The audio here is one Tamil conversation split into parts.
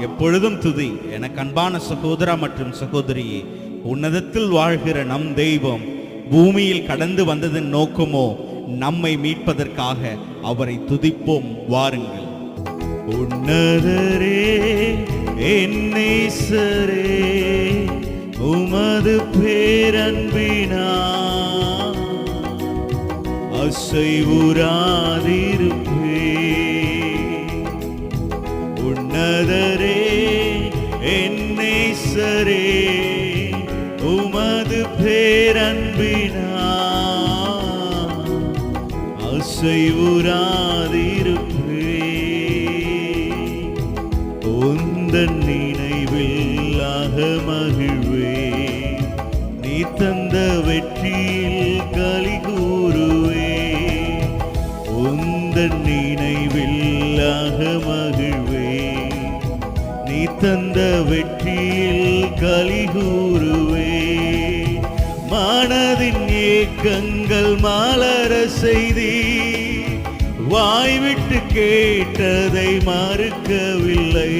எப்பொழுதும் துதி. எனக்கு அன்பான சகோதரா மற்றும் சகோதரியே உன்னதத்தில் வாழ்கிற நம் தெய்வம் பூமியில் கடந்து வந்ததன் நோக்கமோ நம்மை மீட்பதற்காக அவரை துதிப்போம். வாருங்கள். உன்னதரே என்னேசரே உமது பேரன்பினா அசைவுறாதிருப்பே. என்னேசரே உமது பேரன்பினா அசைவுராதிருப்பே உந்தன் நினைவில் அகமகிழ்வே நீ தந்த வெற்றி தந்த வெற்றியில் கலிகூறுவே மனதின் ஏக்கங்கள் மாலர செய்தி. வாய்விட்டு கேட்டதை மறுக்கவில்லை.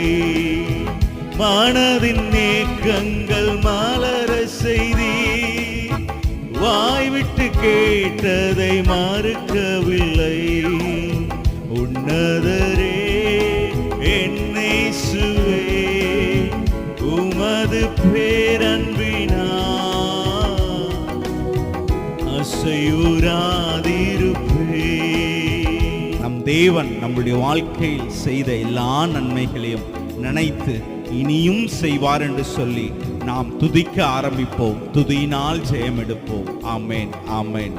மனதின் ஏக்கங்கள் மாலர செய்தி. வாய்விட்டு கேட்டதை மறுக்கவில்லை. உமது பேரன்பினா அசையுறாதிருப்பே. நம் தேவன் நம்முடைய வாழ்க்கையில் செய்த எல்லா நன்மைகளையும் நினைத்து இனியும் செய்வார் என்று சொல்லி நாம் துதிக்க ஆரம்பிப்போம். துதியினால் ஜெயம் எடுப்போம் ஆமேன் ஆமேன்.